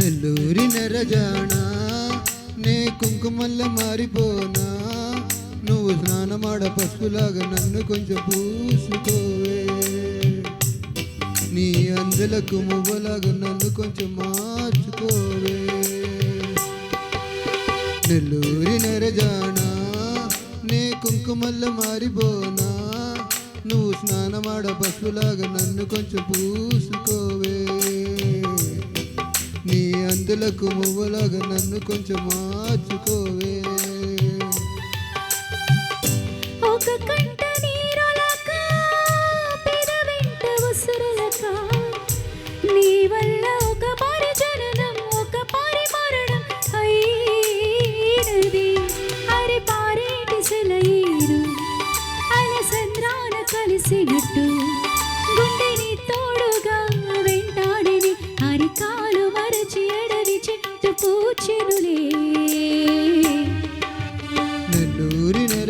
నెల్లూరి నెరజానా నే కుంకుమల్ల మారిపోనా నువ్వు స్నానమాడ పసుపులాగా నన్ను కొంచెం పూసుకోవే. నీ అందలకు మువ్వలాగా నన్ను కొంచెం మార్చుకోవే. నెల్లూరి నెరజానా నే కుంకుమల్ల మారిపోనా నువ్వు స్నానమాడ పసుపులాగా నన్ను కొంచెం పూసుకోవే. అందులకు మువ్వలాగా నన్ను కొంచెం మార్చుకోవే.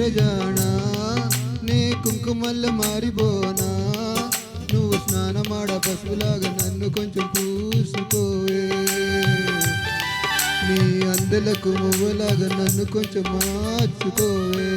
నెల్లూరి నెరజానా కుంకుమల్ల మారిపోనా నువ్వు స్నానమాడ పశువులాగా నన్ను కొంచెం పూసుకోవే. నీ అందలకు మువ్వలాగా నన్ను కొంచెం మార్చుకోవే.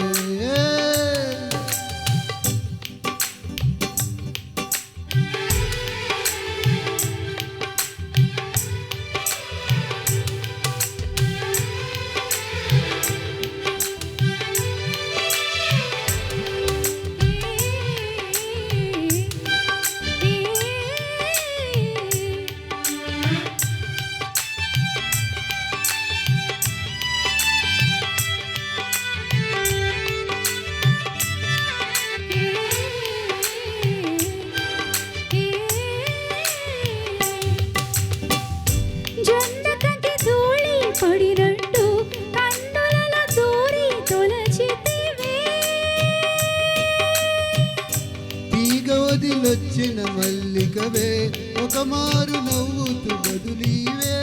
వదిలొచ్చిన మల్లికవే ఒక మారు నవ్వుతూ బదులీవే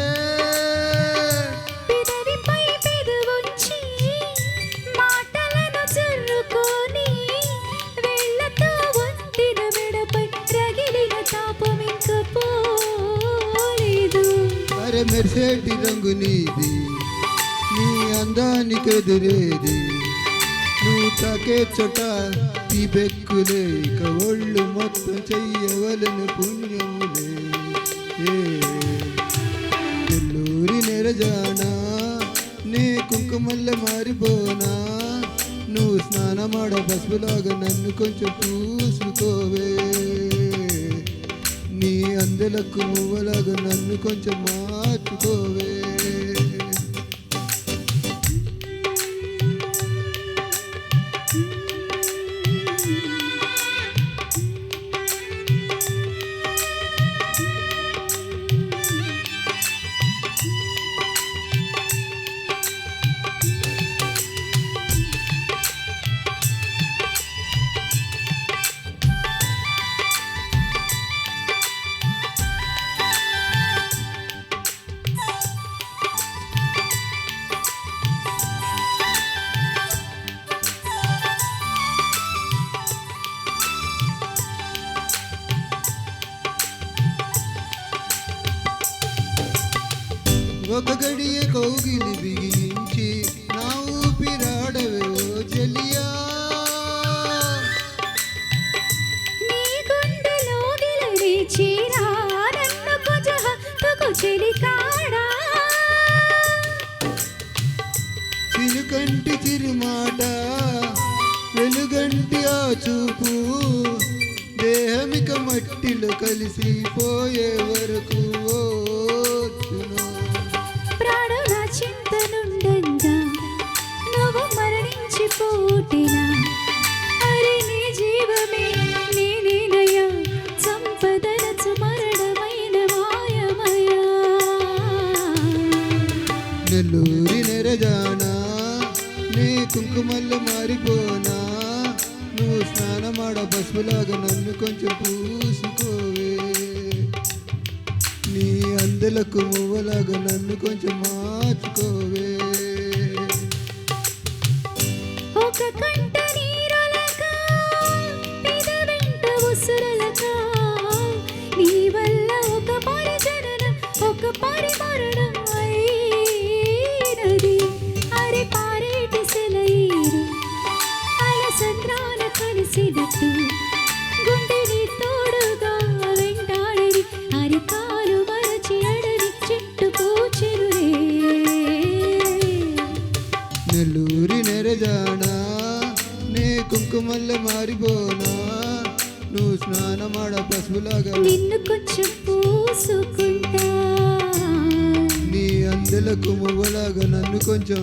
మెరిసేటి రంగు నీది నీ అందానికి ఎదురేది నువ్వు తాకే చోట ఈ బెక్కులే ఇక ఒళ్ళు మొత్తం చెయ్యవలను పుణ్యములే ఏ నెల్లూరి నెరజానా నే కుంకుమల్ల మారిపోనా నువ్వు స్నానమాడ పసుపులాగా నన్ను కొంచెం పూసుకోవే నీ అందలకు మువ్వలాగా నన్ను కొంచెం మార్చుకోవే ఒక గడియ కౌగిలి బిగించి నా ఊపిరాడవే ఓ చెలియా చిరుకంటి చిరుమాట వెలుగంటి ఆ చూపు దేహమిక మట్టిలో కలిసిపోయే వరకు ఓర్చును. నెల్లూరి నెరజానా నీ కుంకుమల్లు మారిపోనా? నువ్వు స్నానమాడ పశువులాగా నన్ను కొంచెం పూసుకోవే. నీ అందలకు మువ్వలాగా నన్ను కొంచెం మార్చుకోవే. ఒక కంట నీకు మళ్ళీ మారిపోనా? నువ్వు స్నానమాడ పశువులాగా నిన్ను కొంచెం పూసుకుంటా. నీ అందలకు మువ్వలాగా నన్ను కొంచెం